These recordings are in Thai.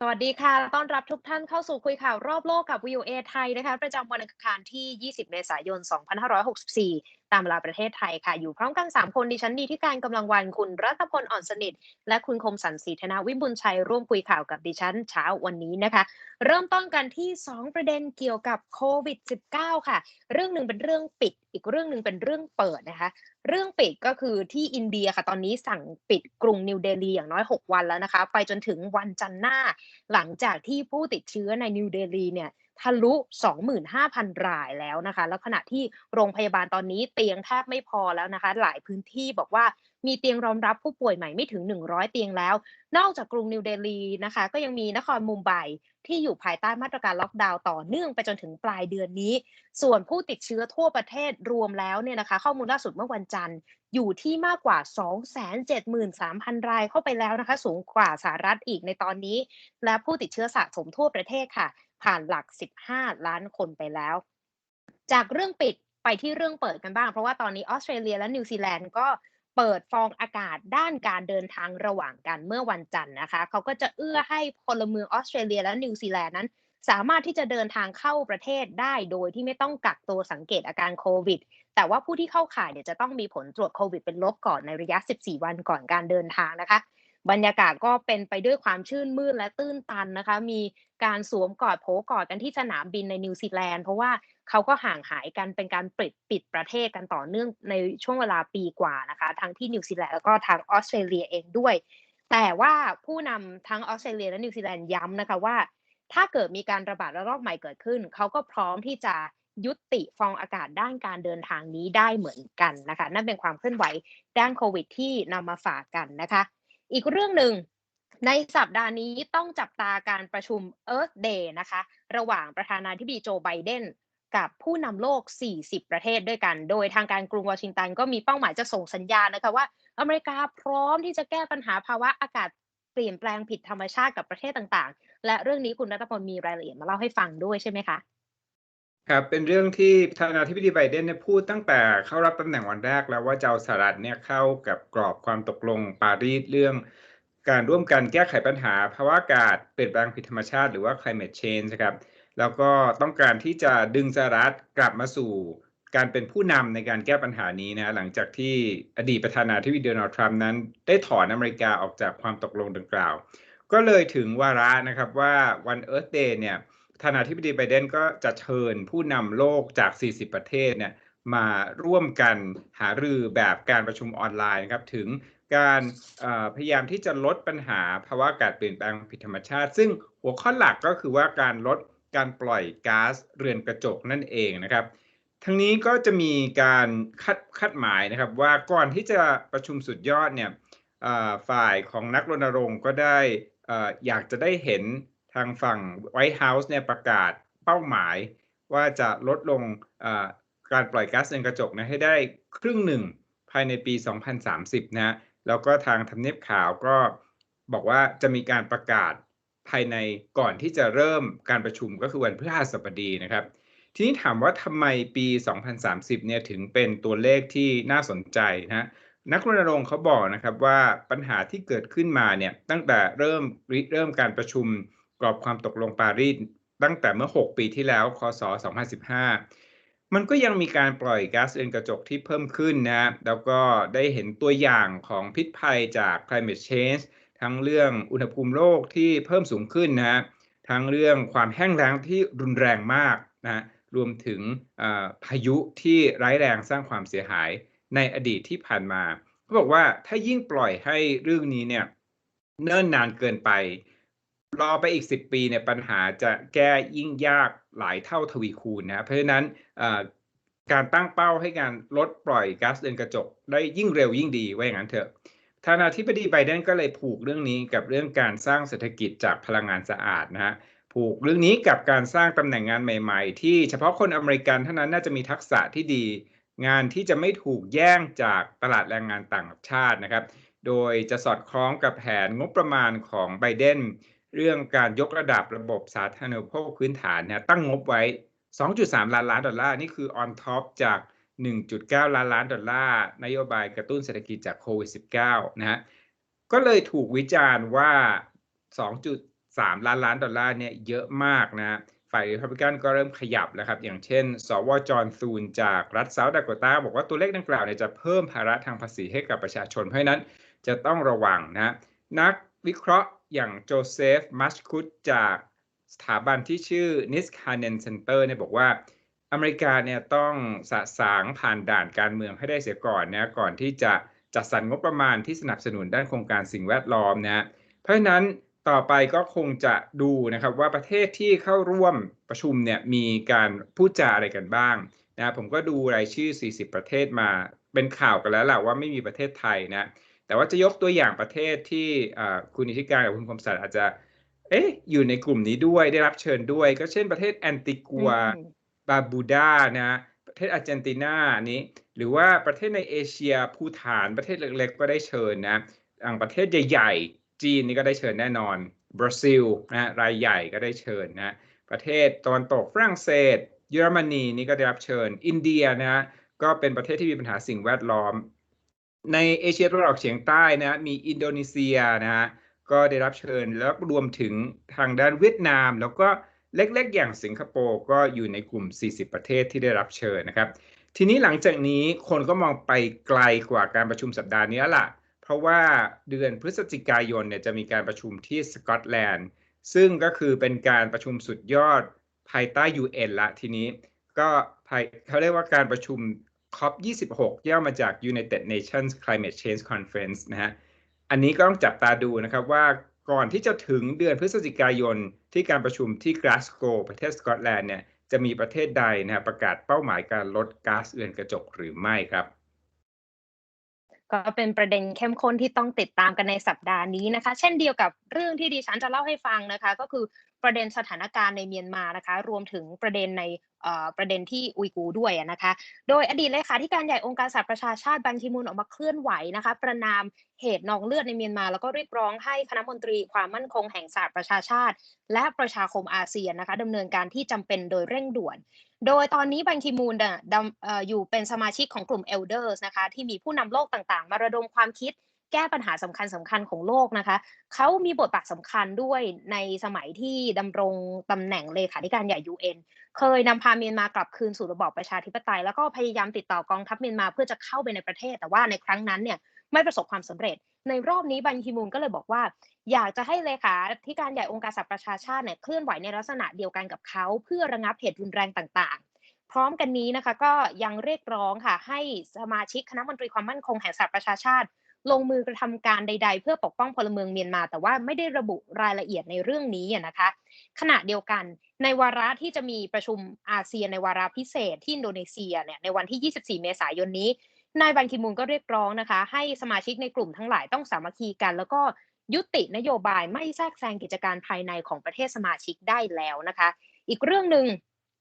สวัสดีค่ะ ต้อนรับทุกท่านเข้าสู่คุยข่าวรอบโลกกับวิวเอไทยนะคะ ประจำวันอังคารที่ 20 เมษายน 2564 ตามเวลาประเทศไทยค่ะ อยู่พร้อมกัน 3 คนดิฉันดีที่การกำลังวันคุณรัตพลอ่อนสนิท และคุณคมสันสีธนาวิบุญชัยร่วมคุยข่าวกับดิฉันเช้าวันนี้นะคะ เริ่มต้นกันที่ 2 ประเด็นเกี่ยวกับโควิด -19 ค่ะ เรื่องหนึ่งเป็นเรื่องปิด อีกเรื่องหนึ่งเป็นเรื่องเปิดนะคะ เรื่องปิดก็คือที่อินเดียค่ะ ตอนนี้สั่งปิดกรุงนิวเดลีอย่างน้อย 6 วันแล้วนะคะ ไปจนถึงวันจันทร์หน้า หลังจากที่ผู้ติดเชื้อในนิวเดลีเนี่ย ทะลุ 25,000 รายแล้วนะคะ แล้วขณะที่โรงพยาบาลตอนนี้เตียงแทบไม่พอแล้วนะคะ หลายพื้นที่บอกว่ามีเตียงรองรับผู้ป่วยใหม่ไม่ถึง 100 เตียงแล้ว นอกจากกรุงนิวเดลีนะคะ ก็ยังมีนครมุมไบที่อยู่ภายใต้มาตรการล็อกดาวน์ต่อเนื่องไปจนถึงปลายเดือนนี้ ส่วนผู้ติดเชื้อทั่วประเทศรวมแล้วเนี่ยนะคะ ข้อมูลล่าสุดเมื่อวันจันทร์ อยู่ที่มากกว่า 273,000 รายเข้าไปแล้วนะคะ สูงกว่าสหรัฐอีกในตอนนี้ และผู้ติดเชื้อสะสมทั่วประเทศค่ะ ผ่านหลัก 15 ล้านคนไปแล้ว จากเรื่องปิดไปที่เรื่องเปิดกันบ้าง เพราะว่าตอนนี้ออสเตรเลียและนิวซีแลนด์ก็เปิดฟองอากาศด้านการเดินทางระหว่างกันเมื่อวันจันทร์นะคะ เขาก็จะเอื้อให้พลเมืองออสเตรเลียและนิวซีแลนด์นั้น สามารถที่จะเดินทางเข้าประเทศได้โดยที่ไม่ต้องกักตัวสังเกตอาการโควิด แต่ว่าผู้ที่เข้าข่ายเนี่ยจะต้องมีผลตรวจโควิดเป็นลบก่อนในระยะ 14 วันก่อนการเดินทางนะคะ บรรยากาศก็เป็นไปด้วยความชื่นมื่นและตื้นตันนะคะ มีการสวมกอดโผกอดกันที่สนามบินในนิวซีแลนด์เพราะว่าเขาก็ห่างหายกันเป็นการปิดปิดประเทศกันต่อเนื่องในช่วงเวลาปีกว่านะคะทั้งที่นิวซีแลนด์แล้วก็ทางออสเตรเลียเองด้วย แต่ว่าผู้นำทั้งออสเตรเลียและนิวซีแลนด์ย้ำนะคะว่า ถ้าเกิดมีการระบาดระลอกใหม่เกิดขึ้น เขาก็พร้อมที่จะยุติฟองอากาศด้านการเดินทางนี้ได้เหมือนกันนะคะ นั่นเป็นความเคลื่อนไหวด้านโควิดที่นำมาฝากกันนะคะ อีกเรื่องหนึ่งในสัปดาห์นี้ต้องจับตาการประชุม Earth Day นะคะ ระหว่างประธานาธิบดีโจไบเดนกับผู้นำโลก 40 ประเทศด้วยกัน โดยทางการกรุงวอชิงตันก็มีเป้าหมายจะส่งสัญญาณนะคะว่า อเมริกาพร้อมที่จะแก้ปัญหาภาวะอากาศเปลี่ยนแปลงผิดธรรมชาติกับประเทศต่างๆ และเรื่องนี้คุณรัตพลมีรายละเอียดมาเล่าให้ฟังด้วยใช่ไหมคะ ครับเป็นเรื่องที่ประธานาธิบดีไบเดนเนี่ยพูดตั้งแต่เข้ารับตำแหน่งวันแรกแล้วว่าจะเอาสหรัฐเนี่ยเข้ากับกรอบความตกลงปารีสเรื่องการร่วมกันแก้ไขปัญหาภาวะอากาศเปลี่ยนแปลงผิดธรรมชาติหรือว่า climate change นะครับ แล้วก็ต้องการที่จะดึงสหรัฐกลับมาสู่การเป็นผู้นำในการแก้ปัญหานี้นะหลังจากที่อดีตประธานาธิบดีโดนัลด์ทรัมป์นั้น ได้ถอนอเมริกาออกจากความตกลงดังกล่าว ก็เลยถึงวาระนะครับว่าวันเอิร์ธเดย์เนี่ย ธานาธิบดีไบเดนก็จะเชิญผู้นำโลกจาก 40 ประเทศเนี่ยมาร่วมกันหารือแบบการประชุมออนไลน์นะครับถึงการพยายามที่จะลดปัญหาภาวะอากาศเปลี่ยนแปลงผิดธรรมชาติ ซึ่งหัวข้อหลักก็คือว่าการลดการปล่อยก๊าซเรือนกระจกนั่นเองนะครับ ทั้งนี้ก็จะมีการคัดคัดหมายนะครับว่าก่อนที่จะประชุมสุดยอดเนี่ยฝ่ายของนักรณรงค์ก็ได้อยากจะได้เห็น ทางฝั่งไวท์เฮาส์เนี่ยประกาศเป้าหมายว่าจะลดลงการปล่อยก๊าซเรือนกระจกนะให้ได้ครึ่งหนึ่งภายในปี 2030 นะแล้วก็ทางทำเนียบข่าวก็บอกว่าจะมีการประกาศภายในก่อนที่จะเริ่มการประชุมก็คือวันพฤหัสบดีนะครับ ทีนี้ถามว่าทำไมปี 2030 เนี่ยถึงเป็นตัวเลขที่น่าสนใจนะนักรณรงค์เขาบอกนะครับว่าปัญหาที่เกิดขึ้นมาเนี่ยตั้งแต่เริ่มเริ่มการประชุม กรอบความตกลงปารีสตั้งแต่เมื่อ 6 ปีที่แล้ว คศ 2015 มันก็ยังมีการปล่อยก๊าซเรือนกระจกที่เพิ่มขึ้นนะ แล้วก็ได้เห็นตัวอย่างของพิษภัยจาก climate change ทั้งเรื่องอุณหภูมิโลกที่เพิ่มสูงขึ้นนะฮะทั้งเรื่องความแห้งแล้งที่รุนแรงมากนะ รวมถึงพายุที่ร้ายแรงสร้างความเสียหายในอดีตที่ผ่านมา เขาบอกว่าถ้ายิ่งปล่อยให้เรื่องนี้เนี่ยเนิ่นนานเกินไป รอไปอีก 10 ปีเนี่ยปัญหาจะแก้ยิ่งยากหลายเท่าทวีคูณนะเพราะฉะนั้นการตั้งเป้าให้การลดปล่อยก๊าซเรือนกระจก ได้ยิ่งเร็วยิ่งดีไว้อย่างนั้นเถอะทานาธิบดีไบเดนก็เลยผูกเรื่องนี้กับเรื่องการสร้างเศรษฐกิจจากพลังงานสะอาดนะฮะผูกเรื่องนี้กับการสร้างตำแหน่งงานใหม่ ๆ ที่เฉพาะคนอเมริกันเท่านั้นน่าจะมีทักษะที่ดี งานที่จะไม่ถูกแย่งจากตลาดแรงงานต่างชาตินะครับ โดยจะสอดคล้องกับแผนงบประมาณของไบเดน เรื่องการยกระดับระบบสาธารณูปโภคพื้นฐานเนะตั้งงบไว้ 2.3 ล้านล้านดอลลาร์ นี่คือ on top จาก 1.9 ล้านล้านดอลลาร์ นโยบายกระตุ้นเศรษฐกิจจากโควิด -19 นะฮะก็เลยถูกวิจารณ์ว่า 2.3 ล้านล้านดอลลาร์เนี่ยเยอะมากนะฝ่ายริพับลิกันก็เริ่มขยับแล้วครับ อย่างเช่น สวจอห์นซูนจากรัฐเซาท์ดาโกตาบอกว่าตัวเลขดังกล่าวเนี่ยจะเพิ่มภาระทางภาษีให้กับประชาชน เพราะนั้นจะต้องระวังนะ นักวิเคราะห์ อย่างโจเซฟมัชคุตจากสถาบันที่ชื่อ n i s k a n e n Center เนี่ยบอกว่าอเมริกาเนี่ยต้องสะสางผ่านด่านการเมืองให้ได้เสียก่อนนะก่อนที่จะจัดสรรงบประมาณที่สนับสนุนด้านโครงการสิ่งแวดล้อมนะเพราะฉะนั้นต่อไปก็คงจะดูนะครับว่าประเทศที่เข้าร่วมประชุมเนี่ยมีการพูดจาอะไรกันบ้างนะผมก็ดูรายชื่อ 40 ประเทศมาเป็นข่าวกันแล้วแหละว่าไม่มีประเทศไทยนะ แต่ว่าจะยกตัวอย่างประเทศที่คุณนิติการกับคุณคมสันอาจจะ เอ๊ะอยู่ในกลุ่มนี้ด้วยได้รับเชิญด้วย ก็เช่นประเทศแอนติกัวบาบูดานะประเทศอาร์เจนตินานี้ หรือว่าประเทศในเอเชียภูฐานประเทศเล็กๆ ก็ได้เชิญนะอ่างประเทศใหญ่ๆ จีนนี่ก็ได้เชิญแน่นอน บราซิลนะรายใหญ่ก็ได้เชิญนะประเทศตะวันตกฝรั่งเศส เยอรมนีนี่ก็ได้รับเชิญ อินเดียนะก็เป็นประเทศที่มีปัญหาสิ่งแวดล้อม ในเอเชียตะวันออกเฉียงใต้นะมีอินโดนีเซียนะฮะก็ได้รับเชิญแล้วรวมถึงทางด้านเวียดนาม แล้วก็เล็กๆ อย่างสิงคโปร์ก็อยู่ในกลุ่ม 40 ประเทศที่ได้รับเชิญนะครับ ทีนี้หลังจากนี้คนก็มองไปไกลกว่าการประชุมสัปดาห์นี้ละเพราะว่าเดือนพฤศจิกายนเนี่ยจะมีการประชุมที่สกอตแลนด์ซึ่งก็คือเป็นการประชุมสุดยอดภายใต้ UN ละทีนี้ ก็เขาเรียกว่าการประชุม COP26 ย่อมาจาก United Nations Climate Change Conference นะฮะ อันนี้ก็ต้องจับตาดูนะครับว่าก่อนที่จะถึงเดือนพฤศจิกายนที่การประชุมที่กลาสโกประเทศสกอตแลนด์เนี่ยจะมีประเทศใดนะประกาศเป้าหมายการลดก๊าซเรือนกระจกหรือไม่ครับ ก็เป็นประเด็นเข้มข้นที่ต้องติดตามกันในสัปดาห์นี้นะคะ เช่นเดียวกับเรื่องที่ดิฉันจะเล่าให้ฟังนะคะ ก็คือ ประเด็นสถานการณ์ในเมียนมานะคะ รวมถึงประเด็นในประเด็นที่อุยกูด้วยนะคะ โดยอดีตเลขาธิการใหญ่องค์การสหประชาชาติบันคิมูลออกมาเคลื่อนไหวนะคะ ประนามเหตุนองเลือดในเมียนมา แล้วก็เรียกร้องให้คณะมนตรีความมั่นคงแห่งสหประชาชาติ และประชาคมอาเซียนนะคะดำเนินการที่จำเป็นโดยเร่งด่วน โดยตอนนี้บันคิมูลอยู่เป็นสมาชิกของกลุ่มเอลเดอร์สนะคะที่มีผู้นำโลกต่างๆ มาระดมความคิด แก้ปัญหาสำคัญสำคัญของโลกนะคะ เขามีบทบาทสำคัญด้วยในสมัยที่ดำรงตำแหน่งเลขาธิการใหญ่ UN เคยนำพาเมียนมากลับคืนสู่ระบอบประชาธิปไตย แล้วก็พยายามติดต่อกองทัพเมียนมาเพื่อจะเข้าไปในประเทศ แต่ว่าในครั้งนั้นเนี่ยไม่ประสบความสำเร็จ ในรอบนี้บันคิมูลก็เลยบอกว่า อยากจะให้เลขาธิการใหญ่องค์การสหประชาชาติเนี่ยเคลื่อนไหวในลักษณะเดียวกันกับเขา เพื่อระงับเหตุรุนแรงต่างๆ พร้อมกันนี้นะคะก็ยังเรียกร้องค่ะให้สมาชิกคณะมนตรีความมั่นคงแห่งสหประชาชาติ ลงมือกระทำการใด ๆ เพื่อปกป้องพลเมืองเมียนมา แต่ว่าไม่ได้ระบุรายละเอียดในเรื่องนี้นะคะ ขณะเดียวกันในวาระที่จะมีประชุมอาเซียนในวาระพิเศษที่อินโดนีเซียเนี่ยในวันที่ 24 เมษายนนี้นายบันคิมูลก็เรียกร้องนะคะ ให้สมาชิกในกลุ่มทั้งหลายต้องสามัคคีกัน แล้วก็ยุตินโยบายไม่แทรกแซงกิจการภายในของประเทศสมาชิกได้แล้วนะคะ อีกเรื่องหนึ่ง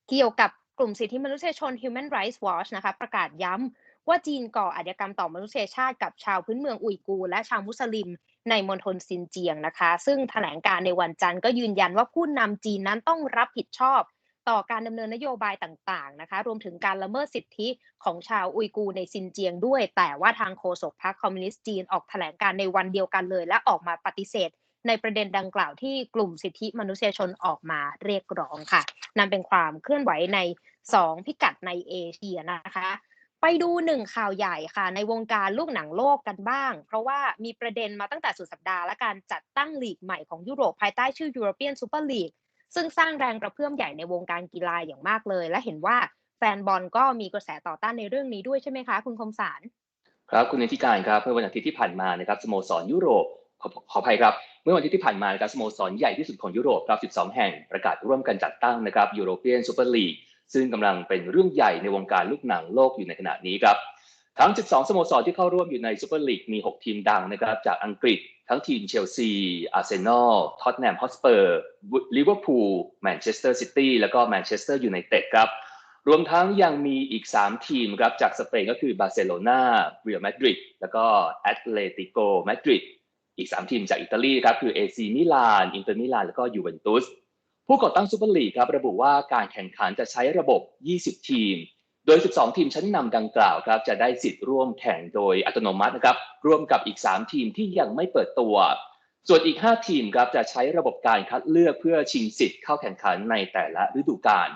เกี่ยวกับกลุ่มสิทธิมนุษยชน Human Rights Watch นะคะ ประกาศย้ำ ว่าจีนก่ออาชญากรรมต่อมนุษยชาติกับชาวพื้นเมืองอุยกูและชาวมุสลิมในมณฑลซินเจียงนะคะ ซึ่งแถลงการในวันจันทร์ก็ยืนยันว่าผู้นำจีนนั้นต้องรับผิดชอบต่อการดำเนินนโยบายต่างๆนะคะ รวมถึงการละเมิดสิทธิของชาวอุยกูในซินเจียงด้วย แต่ว่าทางโฆษกพรรคคอมมิวนิสต์จีนออกแถลงการในวันเดียวกันเลย และออกมาปฏิเสธ ในประเด็นดังกล่าวที่กลุ่มสิทธิมนุษยชนออกมาเรียกร้องค่ะนั่นเป็นความเคลื่อนไหวใน 2 พิกัดในเอเชียนะคะ ไปดูหนึ่งข่าวใหญ่ค่ะ ในวงการลูกหนังโลกกันบ้าง เพราะว่ามีประเด็นมาตั้งแต่สุดสัปดาห์และการจัดตั้งลีกใหม่ของยุโรปภายใต้ชื่อ European Super League ซึ่งสร้างแรงกระเพื่อมใหญ่ในวงการกีฬาอย่างมากเลย และเห็นว่าแฟนบอลก็มีกระแสต่อต้านในเรื่องนี้ด้วยใช่ไหมคะ คุณคมสารครับคุณนิติการครับเมื่อวันอาทิตย์ที่ผ่านมานะครับสโมสรยุโรปขออภัยครับ เมื่อวันอาทิตย์ที่ผ่านมานะครับสโมสรใหญ่ที่สุดของยุโรปครับ 12 แห่งประกาศร่วมกันจัดตั้งนะครับ European Super League ซึ่งกำลังเป็นเรื่องใหญ่ในวงการลูกหนังโลกอยู่ในขณะนี้ครับ ทั้ง 12 สโมสรที่เข้าร่วมอยู่ในซูเปอร์ลีกมี 6 ทีมดังนะครับจากอังกฤษ ทั้งทีมเชลซี อาร์เซนอล ท็อตแนม ฮอสเปอร์ ลิเวอร์พูล แมนเชสเตอร์ซิตี้ แล้วก็แมนเชสเตอร์ยูไนเต็ดครับ รวมทั้งยังมีอีก 3 ทีมครับจากสเปนก็คือบาร์เซโลนาเรอัลมาดริด แล้วก็แอตเลติโกมาดริด อีก 3 ทีมจากอิตาลีครับคือเอซีมิลาน อินเตอร์มิลาน แล้วก็ยูเวนตุส ผู้ก่อตั้งซูเปอร์ลีกครับระบุว่าการแข่งขันจะใช้ระบบ 20 ทีม โดย 12 ทีมชั้นนำดังกล่าวครับจะได้สิทธิ์ร่วมแข่งโดยอัตโนมัตินะครับร่วมกับอีก 3 ทีมที่ยังไม่เปิดตัว ส่วนอีก 5 ทีมครับจะใช้ระบบการคัดเลือกเพื่อชิงสิทธิ์เข้าแข่งขันในแต่ละฤดูกาล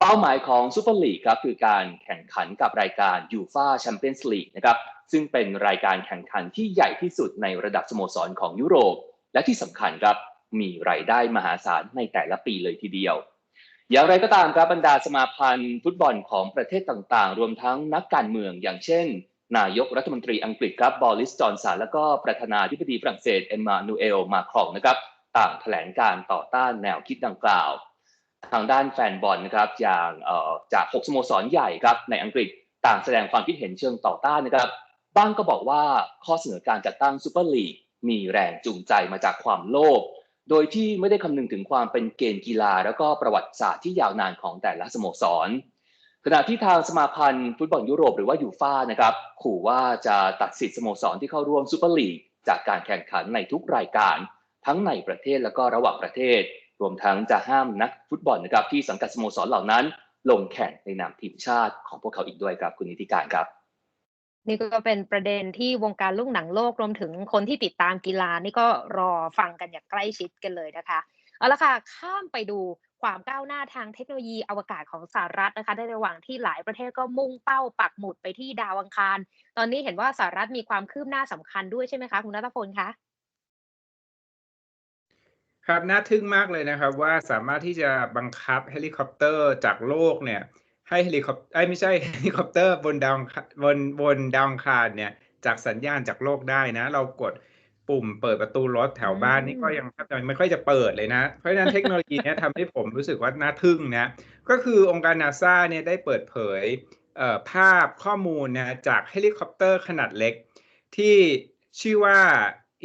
เป้าหมายของซูเปอร์ลีกครับคือการแข่งขันกับรายการยูฟาแชมเปี้ยนส์ลีกนะครับซึ่งเป็นรายการแข่งขันที่ใหญ่ที่สุดในระดับสโมสรของยุโรป และที่สำคัญครับ มีรายได้มหาศาลในแต่ละปีเลยทีเดียว อย่างไรก็ตามครับบรรดาสมาพันธ์ฟุตบอลของประเทศต่างๆ รวมทั้งนักการเมืองอย่างเช่น นายกรัฐมนตรีอังกฤษครับบอริสจอนสันและก็ประธานาธิบดีฝรั่งเศสเอ็มมานูเอลมาครองนะครับต่างแถลงการต่อต้านแนวคิดดังกล่าว ทางด้านแฟนบอลนะครับอย่างจาก 6 สโมสรใหญ่ครับในอังกฤษต่างแสดงความคิดเห็นเชิงต่อต้านนะครับบ้างก็บอกว่าข้อเสนอการจัดตั้งซูเปอร์ลีกมีแรงจูงใจมาจากความโลภ โดยที่ไม่ได้คำนึงถึงความเป็นเกณฑ์กีฬา แล้วก็ประวัติศาสตร์ที่ยาวนานของแต่ละสโมสร ขณะที่ทางสมาพันธ์ฟุตบอลยุโรปหรือว่ายูฟ่านะครับขู่ว่าจะตัดสิทธิ์สโมสรที่เข้าร่วมซูเปอร์ลีกจากการแข่งขันในทุกรายการ ทั้งในประเทศและก็ระหว่างประเทศ รวมทั้งจะห้ามนักฟุตบอลนะครับที่สังกัดสโมสรเหล่านั้น ลงแข่งในนามทีมชาติของพวกเขาอีกด้วยครับคุณนิติการครับ นี่ก็เป็นประเด็นที่วงการลูกหนังโลกรวมถึงคนที่ติดตามกีฬานี่ก็รอฟังกันอย่างใกล้ชิดกันเลยนะคะ เอาละค่ะ ข้ามไปดูความก้าวหน้าทางเทคโนโลยีอวกาศของสหรัฐนะคะในระหว่างที่หลายประเทศก็มุ่งเป้าปักหมุดไปที่ดาวอังคาร ตอนนี้เห็นว่าสหรัฐมีความคืบหน้าสำคัญด้วยใช่ไหมคะคุณนัทพลคะครับน่าทึ่งมากเลยนะครับว่าสามารถที่จะบังคับเฮลิคอปเตอร์จากโลกเนี่ย ให้เฮลิคอปไอ้ไม่ใช่เฮลิคอปเตอร์บนดาวบนบนดาวคารเนี่ยจากสัญญาณจากโลกได้นะ เรากดปุ่มเปิดประตูรถแถวบ้านนี่ก็ยังไม่ค่อยจะเปิดเลยนะ เพราะฉะนั้นเทคโนโลยีนี้ทำให้ผมรู้สึกว่าน่าทึ่งนะ ก็คือองค์การนาซาเนี่ยได้เปิดเผยภาพข้อมูลนะจากเฮลิคอปเตอร์ขนาดเล็ก ที่ชื่อว่า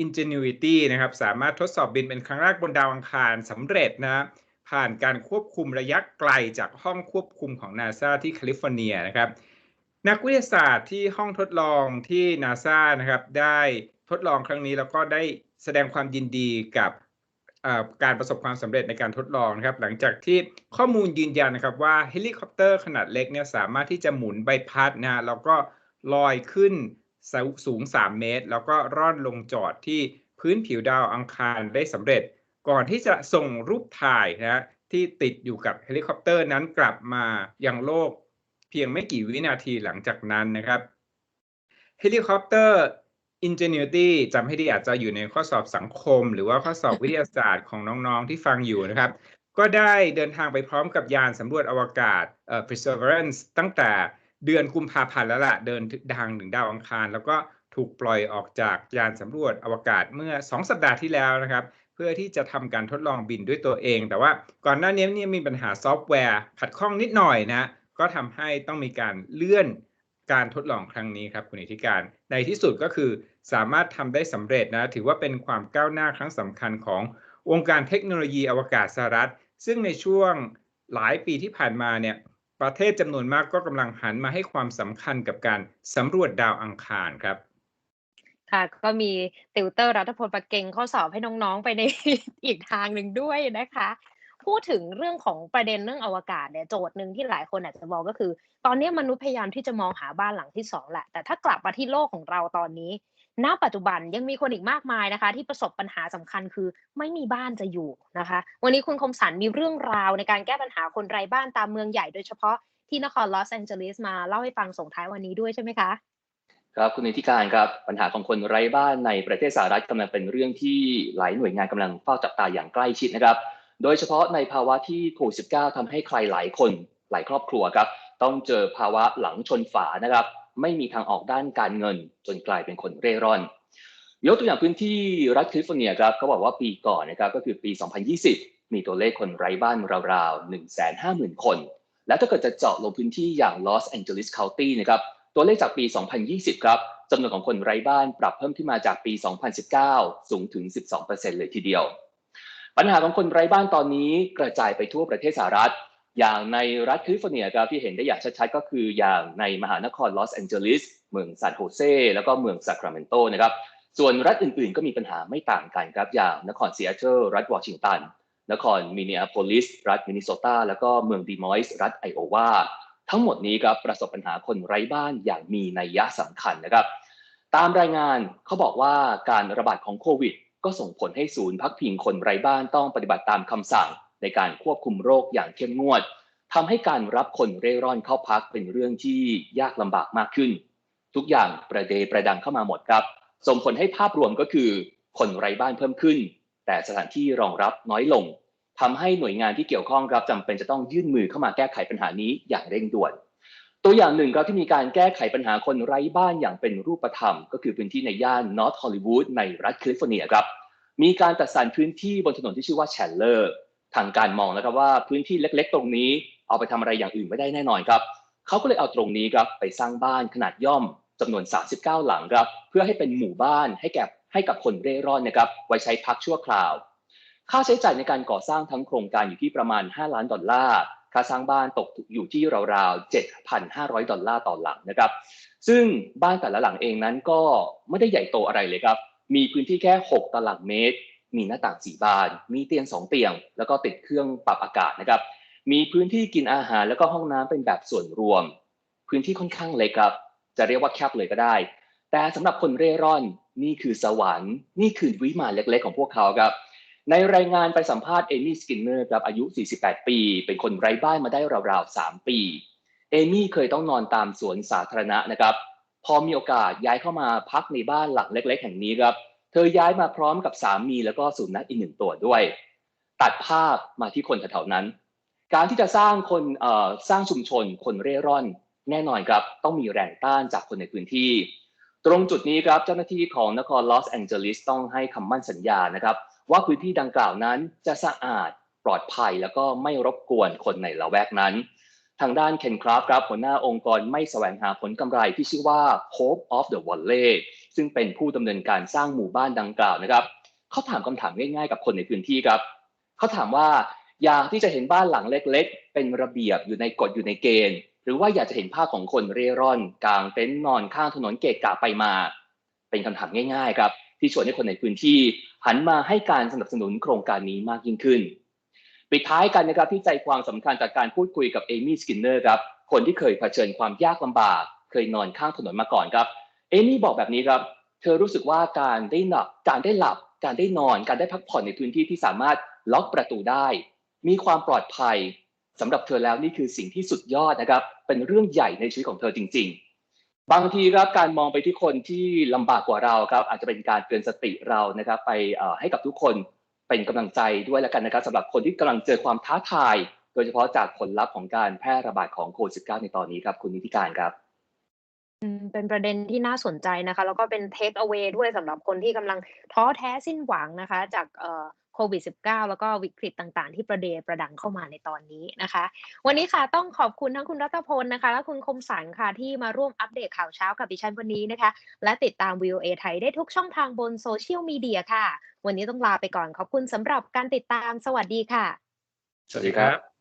Ingenuity นะครับ สามารถทดสอบบินเป็นครั้งแรกบนดาวอังคารสำเร็จนะ ผ่านการควบคุมระยะไกลจากห้องควบคุมของนาซาที่แคลิฟอร์เนียนะครับ นักวิทยาศาสตร์ที่ห้องทดลองที่นาซานะครับ ได้ทดลองครั้งนี้แล้วก็ได้แสดงความยินดีกับการประสบความสำเร็จในการทดลองนะครับ หลังจากที่ข้อมูลยืนยันนะครับว่าเฮลิคอปเตอร์ขนาดเล็กเนี่ยสามารถที่จะหมุนใบพัดนะแล้วก็ลอยขึ้นสูง 3 เมตร แล้วก็ร่อนลงจอดที่พื้นผิวดาวอังคารได้สำเร็จ ก่อนที่จะส่งรูปถ่ายนะที่ติดอยู่กับเฮลิคอปเตอร์นั้นกลับมายังโลก เพียงไม่กี่วินาทีหลังจากนั้นนะครับเฮลิคอปเตอร์ Ingenuity จำให้ดีอาจจะอยู่ในข้อสอบสังคม หรือว่าข้อสอบวิทยาศาสตร์ของน้องๆที่ฟังอยู่นะครับ ก็ได้เดินทางไปพร้อมกับยานสำรวจอวกาศเอ่อ Perseverance ตั้งแต่เดือนกุมภาพันธ์แล้วละ่ะเดินทางถึงดาวอังคาร แล้วก็ถูกปล่อยออกจากยานสำรวจอวกาศเมื่อ 2 สัปดาห์ที่แล้วนะครับ เพื่อที่จะทำการทดลองบินด้วยตัวเอง แต่ว่าก่อนหน้านี้เนี่ยมีปัญหาซอฟต์แวร์ขัดข้องนิดหน่อยนะ ก็ทำให้ต้องมีการเลื่อนการทดลองครั้งนี้ครับคุณอิทธิการ ในที่สุดก็คือสามารถทำได้สำเร็จนะ ถือว่าเป็นความก้าวหน้าครั้งสำคัญของวงการเทคโนโลยีอวกาศสหรัฐ ซึ่งในช่วงหลายปีที่ผ่านมาเนี่ยประเทศจำนวนมากก็กำลังหันมาให้ความสำคัญกับการสำรวจดาวอังคารครับ ค่ะ ก็มีติวเตอร์รัฐพลประเก่งข้อสอบให้น้องๆ ไปในอีกทางหนึ่งด้วยนะคะ พูดถึงเรื่องของประเด็นเรื่องอวกาศเนี่ยโจทย์หนึ่งที่หลายคนอาจจะบอกก็คือ ตอนนี้มนุษย์พยายามที่จะมองหาบ้านหลังที่สองแหละ แต่ถ้ากลับมาที่โลกของเราตอนนี้ ณ ปัจจุบันยังมีคนอีกมากมายนะคะ ที่ประสบปัญหาสำคัญคือไม่มีบ้านจะอยู่นะคะ วันนี้คุณคมสันมีเรื่องราวในการแก้ปัญหาคนไร้บ้านตามเมืองใหญ่โดยเฉพาะที่นครลอสแองเจลิสมาเล่าให้ฟังส่งท้ายวันนี้ด้วยใช่ไหมคะ ครับคุณนิติการครับปัญหาของคนไร้บ้านในประเทศสหรัฐกำลังเป็นเรื่องที่หลายหน่วยงานกำลังเฝ้าจับตาอย่างใกล้ชิดนะครับ โดยเฉพาะในภาวะที่โควิด -19 ทำให้ใครหลายคนหลายครอบครัวครับต้องเจอภาวะหลังชนฝานะครับ ไม่มีทางออกด้านการเงิน จนกลายเป็นคนเร่ร่อน ยกตัวอย่างพื้นที่รัฐแคลิฟอร์เนียครับเขาบอกว่าปีก่อนนะครับก็คือปี 2020 มีตัวเลขคนไร้บ้านราวๆ 150,000 คน และถ้าเกิดจะเจาะลงพื้นที่อย่างลอสแองเจลิสเคานตี้นะครับ ตัวเลขจากปี 2020 ครับจำนวนของคนไร้บ้านปรับเพิ่มขึ้นมาจากปี 2019 สูงถึง 12%เลยทีเดียว ปัญหาของคนไร้บ้านตอนนี้กระจายไปทั่วประเทศสหรัฐ อย่างในรัฐแคลิฟอร์เนียครับที่เห็นได้อย่างชัดๆ ก็คืออย่างในมหานครลอสแองเจลิส เมืองซานโฮเซ แล้วก็เมืองซาคราเมนโตนะครับ ส่วนรัฐอื่นๆ ก็มีปัญหาไม่ต่างกันครับ อย่างนครซีแอตเทิลรัฐวอชิงตัน นครมินเนอาโพลิส รัฐมินนิโซตา แล้วก็เมืองดีมอยส์ รัฐไอโอวา ทั้งหมดนี้ครับประสบปัญหาคนไร้บ้านอย่างมีนัยยะสำคัญนะครับ ตามรายงานเขาบอกว่าการระบาดของโควิด ก็ส่งผลให้ศูนย์พักพิงคนไร้บ้านต้องปฏิบัติตามคำสั่ง ในการควบคุมโรคอย่างเข้มงวดทำให้การรับคนเร่ร่อนเข้าพักเป็นเรื่องที่ยากลำบากมากขึ้น ทุกอย่างประเดประดังเข้ามาหมดครับ ส่งผลให้ภาพรวมก็คือ คนไร้บ้านเพิ่มขึ้น แต่สถานที่รองรับน้อยลง ทำให้หน่วยงานที่เกี่ยวข้องครับจำเป็นจะต้องยื่นมือเข้ามาแก้ไขปัญหานี้อย่างเร่งด่วน ตัวอย่างหนึ่งครับที่มีการแก้ไขปัญหาคนไร้บ้านอย่างเป็นรูปธรรม ก็คือพื้นที่ในย่านนอร์ทฮอลลีวูดในรัฐแคลิฟอร์เนียครับมีการจัดสรรพื้นที่บนถนนที่ชื่อว่าแชนเลอร์ทางการมองนะครับว่าพื้นที่เล็กๆ ตรงนี้ เอาไปทำอะไรอย่างอื่นไม่ได้แน่นอนครับเขาก็เลยเอาตรงนี้ครับไปสร้างบ้านขนาดย่อมจำนวน 39 หลังครับเพื่อให้เป็นหมู่บ้านให้แก่ให้กับคนเร่ร่อนนะครับไว้ใช้พักชั่วคราว ค่าใช้จ่ายในการก่อสร้างทั้งโครงการอยู่ที่ประมาณ 5 ล้านดอลลาร์ ค่าสร้างบ้านตกอยู่ที่ราวๆ 7,500 ดอลลาร์ต่อหลังนะครับ ซึ่งบ้านแต่ละหลังเองนั้นก็ไม่ได้ใหญ่โตอะไรเลยครับ มีพื้นที่แค่ 6ตารางเมตร มีหน้าต่าง4บาน มีเตียง 2 เตียง แล้วก็ติดเครื่องปรับอากาศนะครับ มีพื้นที่กินอาหารแล้วก็ห้องน้ำเป็นแบบส่วนรวม พื้นที่ค่อนข้างเล็กครับ จะเรียกว่าแคบเลยก็ได้ แต่สำหรับคนเร่ร่อนนี่คือสวรรค์ นี่คือวิมานเล็ก ๆ ของพวกเขาครับ ในรายงานไปสัมภาษณ์เอมี่สกินเนอร์ครับอายุ 48 ปี เป็นคนไร้บ้านมาได้ราวๆ 3 ปี เอมี่เคยต้องนอนตามสวนสาธารณะนะครับ พอมีโอกาสย้ายเข้ามาพักในบ้านหลังเล็ก ๆ แห่งนี้ครับ เธอย้ายมาพร้อมกับสามีแล้วก็สุนัขอีกหนึ่งตัวด้วย ตัดภาพมาที่คนแถวๆนั้น การที่จะสร้างคนสร้างชุมชนคนเร่ร่อน แน่นอนครับต้องมีแรงต้านจากคนในพื้นที่ ตรงจุดนี้ครับเจ้าหน้าที่ของนครลอสแองเจลิสต้องให้คำมั่นสัญญานะครับ ว่าพื้นที่ดังกล่าวนั้นจะสะอาดปลอดภัยแล้วก็ไม่รบกวนคนในละแวกนั้น ทางด้านเคนคราฟครับหัวหน้าองค์กรไม่แสวงหาผลกำไรที่ชื่อว่า Hope of the Valley ซึ่งเป็นผู้ดำเนินการสร้างหมู่บ้านดังกล่าวนะครับเขาถามคำถามง่ายๆ กับคนในพื้นที่ครับเขาถามว่าอยากที่จะเห็นบ้านหลังเล็ก ๆ เป็นระเบียบอยู่ในกฎอยู่ในเกณฑ์ หรือว่าอยากจะเห็นภาพของคนเร่ร่อนกลางเต็นท์นอนข้างถนนเกะกะไปมา เป็นคำถามง่าย ๆ ครับ ที่ชวนให้คนในพื้นที่หันมาให้การสนับสนุนโครงการนี้มากยิ่งขึ้น ปิดท้ายกันนะครับที่ใจความสำคัญจากการพูดคุยกับเอมี่สกินเนอร์ครับคนที่เคยเผชิญความยากลำบาก เคยนอนข้างถนนมาก่อนครับเอมี่บอกแบบนี้ครับ เธอรู้สึกว่าการได้หลับการได้หลับ การได้นอน การได้พักผ่อนในพื้นที่ที่สามารถล็อกประตูได้ มีความปลอดภัยสำหรับเธอแล้วนี่คือสิ่งที่สุดยอดนะครับ เป็นเรื่องใหญ่ในชีวิตของเธอจริง ๆ บางทีครับการมองไปที่คนที่ลำบากกว่าเราครับอาจจะเป็นการเตือนสติเรานะครับ ไปให้กับทุกคนเป็นกำลังใจด้วยแล้วกันนะครับสำหรับคนที่กำลังเจอความท้าทาย โดยเฉพาะจากผลลัพธ์ของการแพร่ระบาดของโควิด -19 ในตอนนี้ครับ คุณนิติการครับเป็นประเด็นที่น่าสนใจนะคะ แล้วก็เป็น take away ด้วยสำหรับคนที่กำลังท้อแท้สิ้นหวังนะคะ จากเอ โควิด -19 แล้วก็วิกฤตต่างๆ ที่ประเดประดังเข้ามาในตอนนี้นะคะ วันนี้ค่ะต้องขอบคุณทั้งคุณรัตพลนะคะ และคุณคมสันค่ะที่มาร่วมอัปเดตข่าวเช้ากับดิฉันวันนี้นะคะ และติดตาม VOA ไทยได้ทุกช่องทางบนโซเชียลมีเดียค่ะ วันนี้ต้องลาไปก่อนขอบคุณสำหรับการติดตามสวัสดีค่ะ สวัสดีครับ